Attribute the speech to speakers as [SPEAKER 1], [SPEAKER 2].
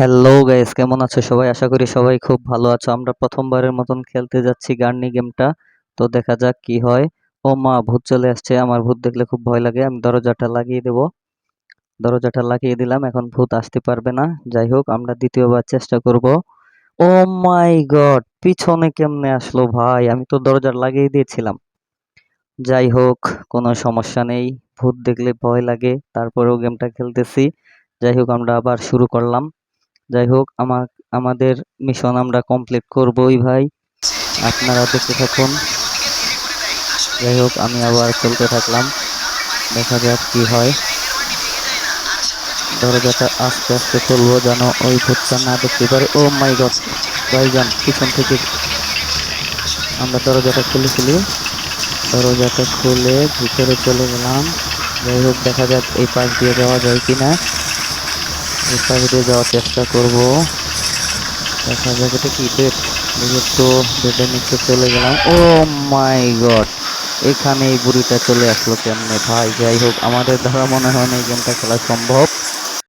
[SPEAKER 1] Hello guys কেমন আছো সবাই? আশা করি সবাই খুব ভালো আছো। আমরা প্রথমবারের মতন খেলতে যাচ্ছি গার্নি গেমটা তো দেখা যাক কি হয়। ও মা, ভূত চলে আসছে। আমার ভূত দেখলে খুব ভয় লাগে। আমি দরজাটা লাগিয়ে দেব। দরজাটা লাগিয়ে দিলাম। এখন ভূত আসতে পারবে না। যাই হোক, আমরা দ্বিতীয়বার চেষ্টা করব। ও মাই গড, পিছনে কেমনে আসলো ভাই? আমি তো দরজা লাগিয়ে দিয়েছিলাম। যাই হোক, কোনো সমস্যা নেই। ভূত দেখলে ভয় লাগে। তারপরেও গেমটা খেলতেছি। যাই হোক, আমরা আবার শুরু করলাম। যাই হোক, আমার, আমাদের মিশন আমরা কমপ্লিট করবই ভাই। আপনারা দেখতে থাকুন। যাই হোক, আমি আবার চলতে থাকলাম। দেখা যাক কি হয়। দরজাটা আস্তে আস্তে খুলবো যেন ওই ভূতটা না দেখতে পারে। ও মাই গড ভাইজান, পিছন থেকে আমরা দরজাটা খুলে ফেলি। দরজাটা খুলে ভিতরে চলে গেলাম। যাই হোক, দেখা যাক এই পাশ দিয়ে যাওয়া যায় কিনা। এই দিয়ে যাওয়ার চেষ্টা করব। দেখা যাক এটা কি বেড তো বেডের নিচে চলে গেলাম। ও মাই গড এখানে এই বুড়িটা চলে আসলো কেমনে? ভাই, যাই হোক, আমাদের দ্বারা মনে হয় না এই গেমটা খেলা সম্ভব।